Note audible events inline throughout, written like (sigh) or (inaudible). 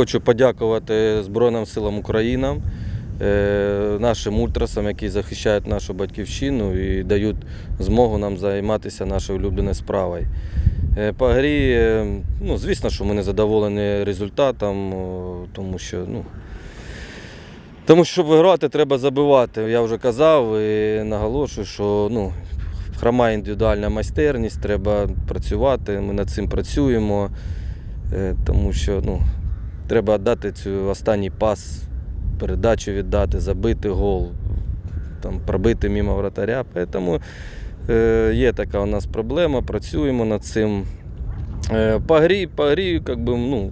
хочу подякувати Збройним силам України, е, нашим ультрасам, які захищають нашу батьківщину і дають змогу нам займатися нашою улюбленою справою. Е, По грі, е, ну, звісно, що ми не задоволені результатом, тому що ну, тому що, щоб виграти, треба забивати. Я вже казав і наголошую, що ну, хромає індивідуальна майстерність, треба працювати. Ми над цим працюємо, тому що ну, треба віддати цю останній пас, передачу віддати, забити гол, там, пробити мимо вратаря. Тому е, є така у нас проблема, працюємо над цим. Е, по грі, по грі, як би, ну,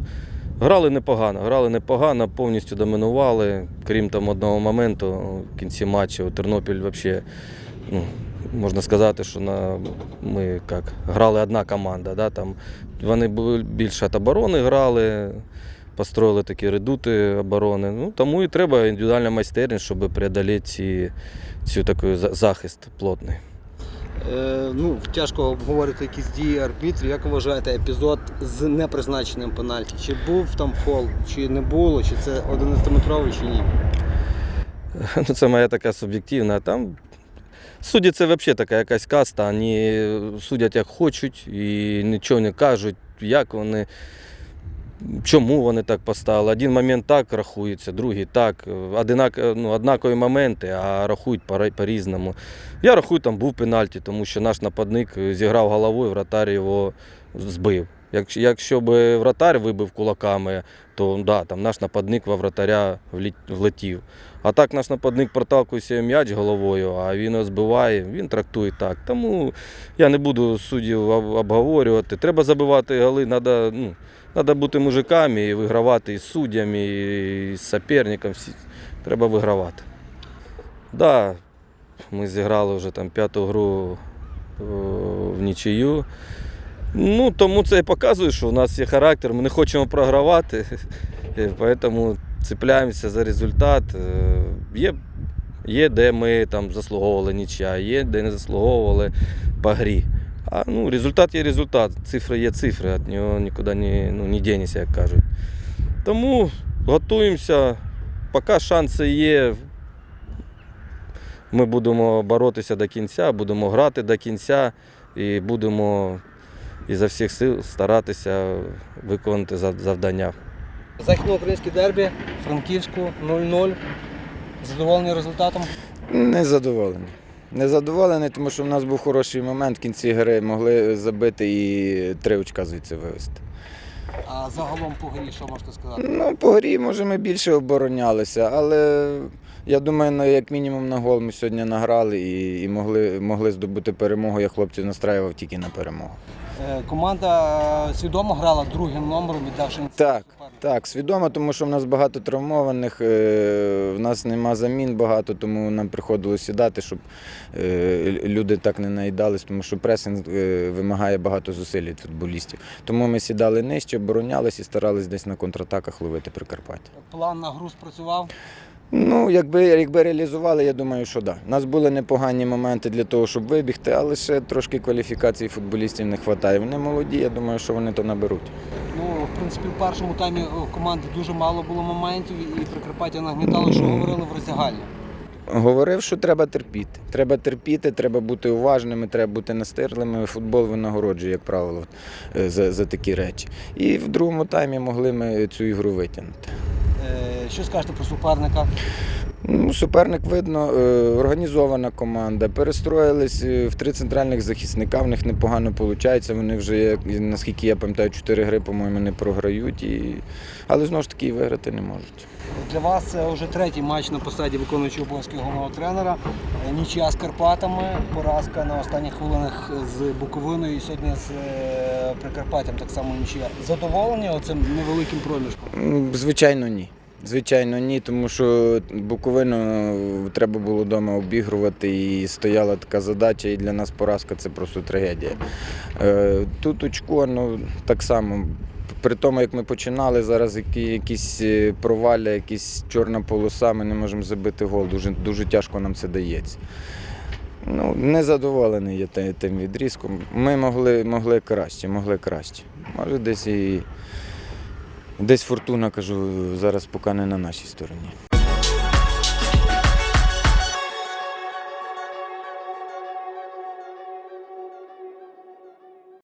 Грали непогано, грали непогано, повністю домінували. Крім там одного моменту в кінці матчу Тернопіль взагалі, ну, можна сказати, що на, ми як, грали одна команда. Да, там, вони більше від оборони грали, построїли такі редути оборони. Ну, тому і треба індивідуальна майстерність, щоб преодоліти ці, цю таку захист плотний. Е, ну, тяжко обговорити якісь дії арбітрів. Як вважаєте епізод з непризначеним пенальті? Чи був там фол, чи не було, чи це 11-метровий, чи ні? (laughs) Ну, це моя така суб'єктивна. Там судді це взагалі така якась каста, вони судять як хочуть і нічого не кажуть, як вони, чому вони так поставили. Один момент так рахується, другий так. Одинак, ну, однакові моменти, а рахують по- по-різному. Я рахую, там був пенальті, тому що наш нападник зіграв головою, вратар його збив. Якщо, якщо б вратар вибив кулаками, то да, там наш нападник во вратаря влетів. А так наш нападник проталкує м'яч головою, а він його збиває, він трактує так. Тому я не буду суддів обговорювати. Треба забивати голи, треба ну, надо бути мужиками і вигравати із суддями, і з суперником. Всі. Треба вигравати. Да, ми зіграли вже там п'яту гру в нічию. Ну, тому це і показує, що у нас є характер, ми не хочемо програвати, (laughs) тому цепляємося за результат. Е, Є, є де ми там заслуговували нічия, є де не заслуговували по грі. А ну, результат є результат, цифри є цифри, від нього нікуди не, ну, не дінешся, як кажуть. Тому готуємося, поки шанси є. Ми будемо боротися до кінця, будемо грати до кінця і будемо ізо всіх сил старатися виконати зав- завдання. Західноукраїнське дербі, Франківську 0-0. Задоволені результатом? Не задоволений. Не задоволений, тому що в нас був хороший момент в кінці гри, могли забити і три очка звідси вивезти. А загалом по грі, що можете сказати? Ну, по грі, може, ми більше оборонялися, але я думаю, ну, як мінімум на гол ми сьогодні награли і, і могли, могли здобути перемогу. Я хлопців настраював тільки на перемогу. Е, Команда е, свідомо грала другим номером, віддавши Так, Так, свідомо, тому що в нас багато травмованих, е, в нас нема замін багато, тому нам приходилось сідати, щоб люди так не наїдались, тому що пресинг вимагає багато зусиль від футболістів. Тому ми сідали нижче, оборонялись і старались десь на контратаках ловити Прикарпаття. План на гру спрацював. Ну, якби, якби реалізували, я думаю, що так. Да. У нас були непогані моменти для того, щоб вибігти, але ще трошки кваліфікації футболістів не вистачає. Вони молоді, я думаю, що вони то наберуть. Ну, в принципі, в першому таймі у команди дуже мало було моментів, і Прикарпаття нагнітало, що говорили в роздягальні. Говорив, що треба терпіти. Треба терпіти, треба бути уважними, треба бути настирливими. Футбол винагороджує, як правило, е, за, за такі речі. І в другому таймі могли ми цю ігру витягнути. Що скажете про суперника? Ну, суперник видно, е, організована команда. Перестроїлись е, в три центральних захисника. В них непогано виходить. Вони вже, наскільки я пам'ятаю, чотири гри, по-моєму, не програють. І... Але знову ж таки і виграти не можуть. Для вас це вже третій матч на посаді виконуючого обов'язки головного тренера. Е, Нічия з Карпатами, поразка на останніх хвилинах з Буковиною і сьогодні з Прикарпаттям так само нічия. Задоволені оцим невеликим проміжком? Звичайно, ні. Звичайно, ні, тому що Буковину треба було вдома обігрувати і стояла така задача, і для нас поразка це просто трагедія. Е, Тут очко, ну так само. При тому, як ми починали, зараз які, якісь е, провалля, якісь чорна полоса, ми не можемо забити гол. Дуже, дуже тяжко нам це дається. Ну, незадоволений я тим відрізком. Ми могли, могли краще, могли краще. Може, десь і Десь фортуна, кажу, зараз поки не на нашій стороні.